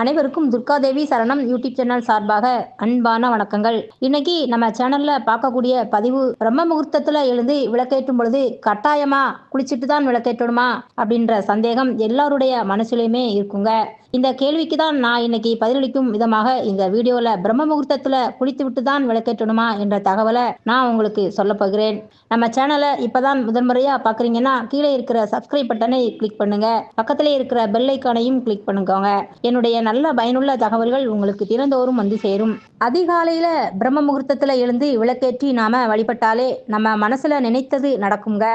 அனைவருக்கும் துர்காதேவி சரணம் YouTube channel சார்பாக அன்பான வணக்கங்கள். இன்னைக்கு நம்ம சேனல்ல பார்க்கக்கூடிய பதிவு பிரம்ம முகூர்த்தத்துல எழுந்து விளக்கேற்றும் பொழுது கட்டாயமா குளிச்சுட்டு தான் விளக்கேற்றணுமா அப்படின்ற சந்தேகம் எல்லாருடைய மனசுலையுமே இருக்குங்க. இந்த கேள்விக்கு தான் நான் இன்னைக்கு பதிலளிக்கும் விதமாக இந்த வீடியோல பிரம்ம முகூர்த்தத்துல குளித்து விட்டு தான் விளக்கேற்றணுமா என்ற தகவலை நான் உங்களுக்கு சொல்ல போகிறேன். நம்ம சேனலை இப்பதான் முதன்முறையா பாக்குறீங்கன்னா கீழே இருக்கிற சப்ஸ்கிரைப் பட்டனை கிளிக் பண்ணுங்க. பக்கத்திலே இருக்கிற பெல் ஐக்கானையும் கிளிக் பண்ணுங்க என்னுடைய நல்ல பயனுள்ள தகவல்கள் உங்களுக்கு தினந்தோறும் வந்து சேரும். அதிகாலையில பிரம்ம முகூர்த்தத்துல எழுந்து விளக்கேற்றி நாம வழிபட்டாலே நம்ம மனசுல நினைத்தது நடக்குங்க.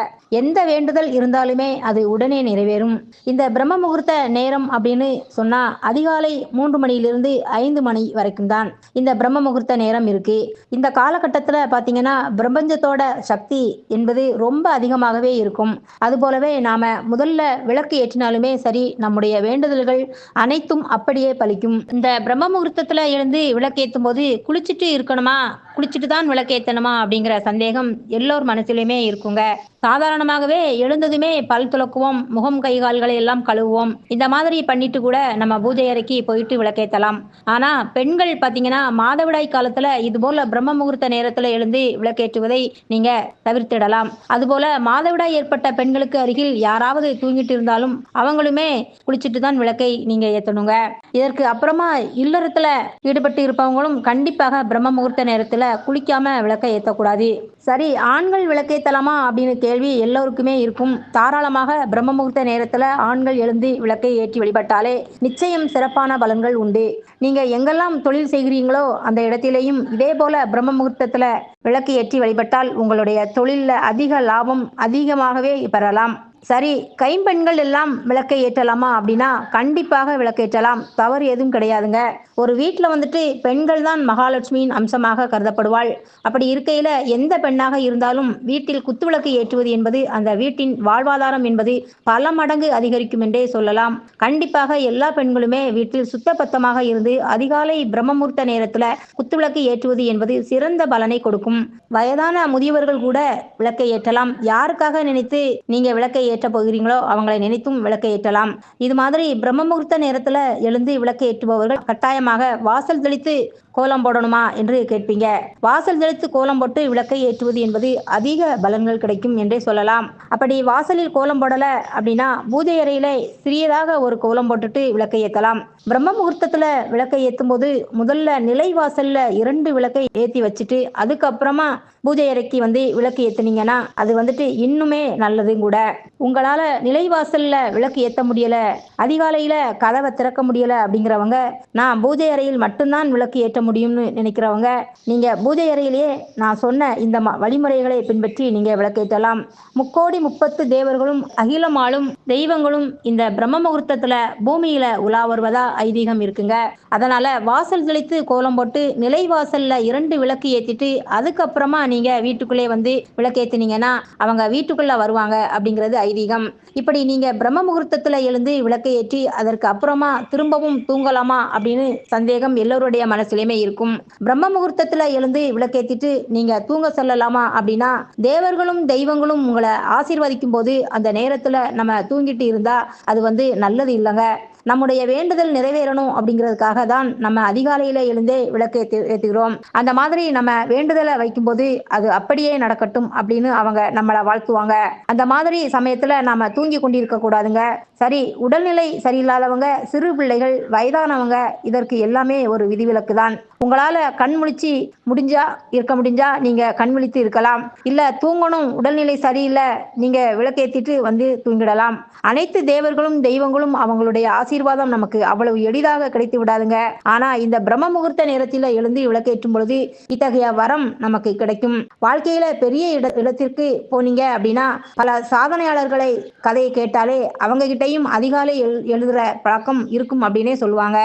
எந்த வேண்டுதல் இருந்தாலுமே அது உடனே நிறைவேறும். இந்த பிரம்ம முகூர்த்த நேரம் அப்படின்னு சொன்னா அதிகாலை மூன்று மணியிலிருந்து ஐந்து மணி வரைக்கும் தான் இந்த பிரம்ம முகூர்த்த நேரம் இருக்கு. இந்த காலகட்டத்துல பாத்தீங்கன்னா பிரபஞ்சத்தோட சக்தி என்பது ரொம்ப அதிகமாகவே இருக்கும். அதுபோலவே நாம முதல்ல விளக்கு ஏற்றினாலுமே சரி நம்முடைய வேண்டுதல்கள் அனைத்தும் அப்படியே பலிக்கும். இந்த பிரம்ம முகூர்த்தத்துல எழுந்து விளக்கேற்றும் போது குளிச்சுட்டு இருக்கணுமா? குளிச்சுட்டு தான் விளக்கேத்தணுமா அப்படிங்கிற சந்தேகம் எல்லோர் மனசிலுமே இருக்குங்க. சாதாரணமாகவே எழுந்ததுமே பல் துலக்குவோம் முகம் கை கால்களை எல்லாம் கழுவுவோம். இந்த மாதிரி பண்ணிட்டு கூட நம்ம பூஜை அறைக்கு போயிட்டு விளக்கேத்தலாம். ஆனா பெண்கள் பாத்தீங்கன்னா மாதவிடாய் காலத்துல இது போல பிரம்ம முகூர்த்த நேரத்துல எழுந்து விளக்கேற்றுவதை நீங்க தவிர்த்திடலாம். அதுபோல மாதவிடாய் ஏற்பட்ட பெண்களுக்கு அருகில் யாராவது தூங்கிட்டு இருந்தாலும் அவங்களுமே குளிச்சுட்டு தான் விளக்கை நீங்க ஏத்தணுங்க. இதற்கு அப்புறமா இல்லறத்துல ஈடுபட்டு இருப்பவங்களும் கண்டிப்பாக பிரம்ம முகூர்த்த நேரத்தில் குளிக்காம விளக்கை ஏற்றக்கூடாது சரி ஆண்கள் விளக்கேற்றலாமா அப்படின்னு கேள்வி எல்லோருக்குமே இருக்கும். தாராளமாக பிரம்ம முகூர்த்த நேரத்துல ஆண்கள் எழுந்து விளக்கை ஏற்றி வழிபட்டாலே நிச்சயம் சிறப்பான பலன்கள் உண்டு. நீங்க எங்கெல்லாம் தொழில் செய்கிறீங்களோ அந்த இடத்திலேயும் இதே போல பிரம்ம முகூர்த்தத்துல விளக்கு ஏற்றி வழிபட்டால் உங்களுடைய தொழில்ல அதிக லாபம் அதிகமாகவே பெறலாம். சரி கைம்பெண்கள் எல்லாம் விளக்கை ஏற்றலாமா அப்படின்னா கண்டிப்பாக விளக்கேற்றலாம். தவறு எதுவும் கிடையாதுங்க. ஒரு வீட்டில் வந்துட்டு பெண்கள் தான் மகாலட்சுமியின் அம்சமாக கருதப்படுவாள். அப்படி இருக்கையில் எந்த பெண்ணாக இருந்தாலும் வீட்டில் குத்துவிளக்கு ஏற்றுவது என்பது அந்த வீட்டின் வாழ்வாதாரம் என்பது பல மடங்கு அதிகரிக்கும் என்றே சொல்லலாம். கண்டிப்பாக எல்லா பெண்களுமே வீட்டில் சுத்தபத்தமாக இருந்து அதிகாலை பிரம்மமுகூர்த்த நேரத்தில் குத்துவிளக்கு ஏற்றுவது என்பது சிறந்த பலனை கொடுக்கும். வயதான முதியவர்கள் கூட விளக்கை ஏற்றலாம். யாருக்காக நினைத்து நீங்க விளக்கை ஏற்ற போகிறீங்களோ அவங்களை நினைத்தும் விளக்கு ஏற்றலாம் இது மாதிரி பிரம்ம முகூர்த்த நேரத்துல எழுந்து விளக்கு ஏற்றுபவர்கள் கட்டாயமாக வாசல் தெளித்து கோலம் போடணுமா என்று கேட்பீங்க. வாசல் தெளித்து கோலம் போட்டு விளக்கை ஏற்றுவது என்பது அதிக பலன்கள் கிடைக்கும் என்றே சொல்லலாம். அப்படி வாசலில் கோலம் போடல அப்படின்னா பூஜை அறையில சிறியதாக ஒரு கோலம் போட்டுட்டு விளக்கை ஏற்றலாம். பிரம்ம முகூர்த்தத்துல விளக்கை ஏற்றும் போது முதல்ல நிலை வாசல்ல இரண்டு விளக்கை ஏற்றி வச்சுட்டு அதுக்கப்புறமா பூஜை அறைக்கு வந்து விளக்கு ஏத்துனீங்கன்னா அது வந்துட்டு இன்னுமே நல்லதும் கூட. உங்களால நிலைவாசல்ல விளக்கு ஏத்த முடியல அதிகாலையில கதவை திறக்க முடியல அப்படிங்கிறவங்க நான் பூஜை அறையில் மட்டும்தான் விளக்கு ஏற்ற முடியும்னு நினைக்கிறவங்க நீங்க பூஜை அறையிலேயே நான் சொன்ன இந்த வழிமுறைகளை பின்பற்றி நீங்க விளக்கேற்றலாம். முக்கோடி முப்பத்து தேவர்களும் அகிலமாலும் தெய்வங்களும் இந்த பிரம்ம முகூர்த்தத்துல பூமியில உலா வருவதா ஐதீகம் இருக்குங்க. அதனால வாசல் தெளித்து கோலம் போட்டு நிலை வாசல்ல இரண்டு விளக்கு ஏத்திட்டு அதுக்கப்புறமா நீங்க வீட்டுக்குள்ளே வந்து விளக்கேத்தினீங்கன்னா அவங்க வீட்டுக்குள்ள வருவாங்க அப்படிங்கிறது ஐதீகம். இப்படி நீங்க பிரம்ம முகூர்த்தத்துல எழுந்து விளக்கை ஏற்றி அதற்கு அப்புறமா திரும்பவும் தூங்கலாமா அப்படின்னு சந்தேகம் எல்லோருடைய மனசுலயுமே இருக்கும். பிரம்ம முகூர்த்தத்துல எழுந்து விளக்கேத்திட்டு நீங்க தூங்க சொல்லலாமா அப்படின்னா தேவர்களும் தெய்வங்களும் உங்களை ஆசீர்வதிக்கும் போது அந்த நேரத்துல நம்ம தூங்கிட்டு இருந்தா அது வந்து நல்லது இல்லைங்க. நம்முடைய வேண்டுதல் நிறைவேறணும் அப்படிங்கிறதுக்காக தான் நம்ம அதிகாலையில எழுந்தே விளக்கு ஏற்றி ஏற்றுகிறோம் அந்த மாதிரி நம்ம வேண்டுதலை வைக்கும்போது அது அப்படியே நடக்கட்டும் அப்படின்னு அவங்க நம்மளை வாழ்த்துவாங்க. அந்த மாதிரி சமயத்துல நாம தூங்கி கொண்டிருக்க கூடாதுங்க. சரி உடல்நிலை சரியில்லாதவங்க சிறு பிள்ளைகள் வயதானவங்க இதற்கு எல்லாமே ஒரு விதிவிலக்கு தான் உங்களால கண் முழிச்சு முடிஞ்சா இருக்க முடிஞ்சா நீங்க கண் விழித்து இருக்கலாம். இல்ல தூங்கணும் உடல்நிலை சரியில்லை நீங்க விளக்கேத்திட்டு வந்து தூங்கிடலாம். அனைத்து தேவர்களும் தெய்வங்களும் அவங்களுடைய ஆசீர்வாதம் நமக்கு அவ்வளவு எளிதாக கிடைத்து விடாதுங்க. ஆனா இந்த பிரம்ம முகூர்த்த நேரத்தில் எழுந்து விளக்கேற்றும் பொழுது இத்தகைய வரம் நமக்கு கிடைக்கும். வாழ்க்கையில பெரிய இட இடத்திற்கு போனீங்க அப்படின்னா பல சாதனையாளர்களை கதையை கேட்டாலே அவங்க கிட்டே கிட்டையும் அதிகாலை எழுதுற பழக்கம் இருக்கும் அப்படின்னே சொல்லுவாங்க.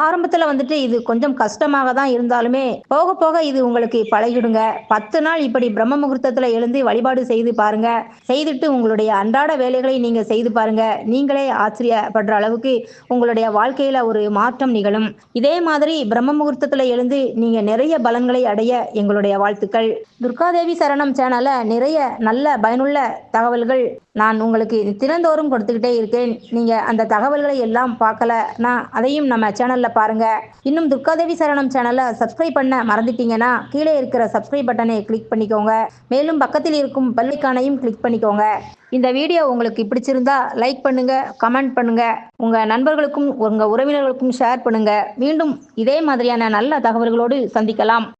ஆரம்பத்துல வந்துட்டு இது கொஞ்சம் கஷ்டமாக தான் இருந்தாலுமே போக போக இது உங்களுக்கு பழகிடுங்க. பத்து நாள் இப்படி பிரம்ம முகூர்த்தத்துல எழுந்து வழிபாடு செய்து பாருங்க. செய்துட்டு உங்களுடைய அன்றாட வேலைகளை நீங்க செய்து பாருங்க. நீங்களே ஆச்சரியப்படுற அளவுக்கு உங்களுடைய வாழ்க்கையில ஒரு மாற்றம் நிகழும். இதே மாதிரி பிரம்ம முகூர்த்தத்துல எழுந்து நீங்க நிறைய பலன்களை அடைய எங்களுடைய வாழ்த்துக்கள். துர்காதேவி சரணம் சேனல்ல நிறைய நல்ல பயனுள்ள தகவல்கள் நான் உங்களுக்கு தினந்தோறும் கொடுத்துக்கிட்டே இருக்கேன். நீங்கள் அந்த தகவல்களை எல்லாம் பார்க்கலனா அதையும் நம்ம சேனலில் பாருங்கள் இன்னும் துர்காதேவி சரணம் சேனலை சப்ஸ்கிரைப் பண்ண மறந்துட்டீங்கன்னா கீழே இருக்கிற சப்ஸ்கிரைப் பட்டனை கிளிக் பண்ணிக்கோங்க. மேலும் பக்கத்தில் இருக்கும் பல்லைக்கானையும் கிளிக் பண்ணிக்கோங்க. இந்த வீடியோ உங்களுக்கு பிடிச்சிருந்தா லைக் பண்ணுங்க கமெண்ட் பண்ணுங்க. உங்க நண்பர்களுக்கும் உங்க உறவினர்களுக்கும் ஷேர் பண்ணுங்க. மீண்டும் இதே மாதிரியான நல்ல தகவல்களோடு சந்திக்கலாம்.